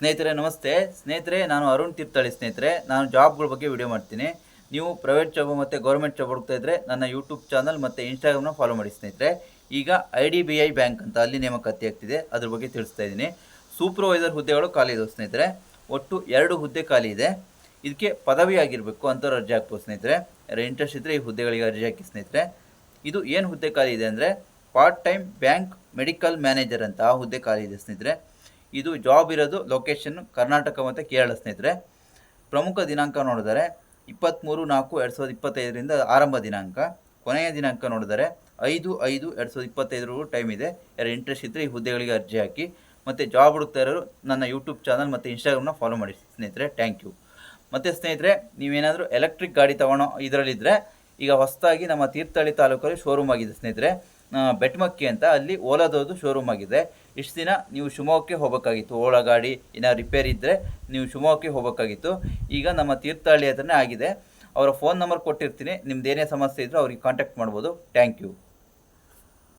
ಸ್ನೇಹಿತರೆ, ನಮಸ್ತೆ. ಸ್ನೇಹಿತರೆ, ನಾನು ಅರುಣ್ ತೀರ್ಥಹಳ್ಳಿ ಸ್ನೇಹಿತರೆ. ನಾನು ಜಾಬ್ಗಳ ಬಗ್ಗೆ ವಿಡಿಯೋ ಮಾಡ್ತೀನಿ. ನೀವು ಪ್ರೈವೇಟ್ ಜಾಬ್ ಮತ್ತು ಗೌರ್ಮೆಂಟ್ ಜಾಬ್ ಹುಡುಕ್ತಾ ಇದ್ದರೆ ನನ್ನ ಯೂಟ್ಯೂಬ್ ಚಾನಲ್ ಮತ್ತು ಇನ್ಸ್ಟಾಗ್ರಾಮ್ನ ಫಾಲೋ ಮಾಡಿ ಸ್ನೇಹಿತರೆ. ಈಗ I D B I bank ಅಂತ ಅಲ್ಲಿ ನೇಮಕಾತಿ ಆಗ್ತಿದೆ. ಅದ್ರ ಬಗ್ಗೆ ತಿಳಿಸ್ತಾ ಇದ್ದೀನಿ. ಸೂಪರ್ವೈಸರ್ ಹುದ್ದೆಗಳು ಖಾಲಿ ಇದಾವೆ ಸ್ನೇಹಿತರೆ. ಒಟ್ಟು ಎರಡು ಹುದ್ದೆ ಖಾಲಿ ಇದೆ. ಇದಕ್ಕೆ ಪದವಿ ಆಗಿರಬೇಕು ಅಂತವ್ರು ಅರ್ಜಿ ಹಾಕ್ಬೋದು ಸ್ನೇಹಿತರೆ. ಯಾರು ಇಂಟ್ರೆಸ್ಟ್ ಇದ್ದರೆ ಈ ಹುದ್ದೆಗಳಿಗೆ ಅರ್ಜಿ ಹಾಕಿ ಸ್ನೇಹಿತರೆ. ಇದು ಏನು ಹುದ್ದೆ ಖಾಲಿ ಇದೆ ಅಂದರೆ part time bank medical manager ಅಂತ ಆ ಹುದ್ದೆ ಖಾಲಿ ಇದೆ ಸ್ನೇಹಿತರೆ. ಇದು ಜಾಬ್ ಇರೋದು ಲೊಕೇಶನ್ ಕರ್ನಾಟಕ ಮತ್ತು ಕೇರಳ ಸ್ನೇಹಿತರೆ. ಪ್ರಮುಖ ದಿನಾಂಕ ನೋಡಿದರೆ ಇಪ್ಪತ್ತ್ಮೂರು ನಾಲ್ಕು ಎರಡು ಸಾವಿರದ ಇಪ್ಪತ್ತೈದರಿಂದ ಆರಂಭ ದಿನಾಂಕ. ಕೊನೆಯ ದಿನಾಂಕ ನೋಡಿದರೆ ಐದು ಐದು ಎರಡು ಸಾವಿರದ ಇಪ್ಪತ್ತೈದರವರೆಗೂ ಟೈಮ್ ಇದೆ. ಯಾರು ಇಂಟ್ರೆಸ್ಟ್ ಇದ್ದರೆ ಈ ಹುದ್ದೆಗಳಿಗೆ ಅರ್ಜಿ ಹಾಕಿ. ಮತ್ತು ಜಾಬ್ ಹುಡುಕ್ತಾ ಇರೋರು ನನ್ನ ಯೂಟ್ಯೂಬ್ ಚಾನಲ್ ಮತ್ತು ಇನ್ಸ್ಟಾಗ್ರಾಮ್ನ ಫಾಲೋ ಮಾಡಿ ಸ್ನೇಹಿತರೆ. ಥ್ಯಾಂಕ್ ಯು ಮತ್ತು ಸ್ನೇಹಿತರೆ, ನೀವೇನಾದರೂ ಎಲೆಕ್ಟ್ರಿಕ್ ಗಾಡಿ ತೊಗೊಳೋ ಇದರಲ್ಲಿದ್ದರೆ ಈಗ ಹೊಸದಾಗಿ ನಮ್ಮ ತೀರ್ಥಹಳ್ಳಿ ತಾಲೂಕಲ್ಲಿ ಶೋರೂಮ್ ಆಗಿದೆ ಸ್ನೇಹಿತರೆ. ಬೆಟ್ಮಕ್ಕಿ ಅಂತ ಅಲ್ಲಿ ಓಲಾದೋದು ಶೋರೂಮ್ ಆಗಿದೆ. ಇಷ್ಟು ದಿನ ನೀವು ಶಿವಮೊಗ್ಗಕ್ಕೆ ಹೋಗಬೇಕಾಗಿತ್ತು. ಓಲಾ ಗಾಡಿ ಏನೋ ರಿಪೇರ್ ಇದ್ದರೆ ನೀವು ಶಿವಮೊಗ್ಗಕ್ಕೆ ಹೋಗಬೇಕಾಗಿತ್ತು. ಈಗ ನಮ್ಮ ತೀರ್ಥಹಳ್ಳಿ ಹತ್ರನೇ ಆಗಿದೆ. ಅವರ ಫೋನ್ ನಂಬರ್ ಕೊಟ್ಟಿರ್ತೀನಿ. ನಿಮ್ದು ಏನೇ ಸಮಸ್ಯೆ ಇದ್ದರೂ ಅವ್ರಿಗೆ ಕಾಂಟ್ಯಾಕ್ಟ್ ಮಾಡ್ಬೋದು. Thank you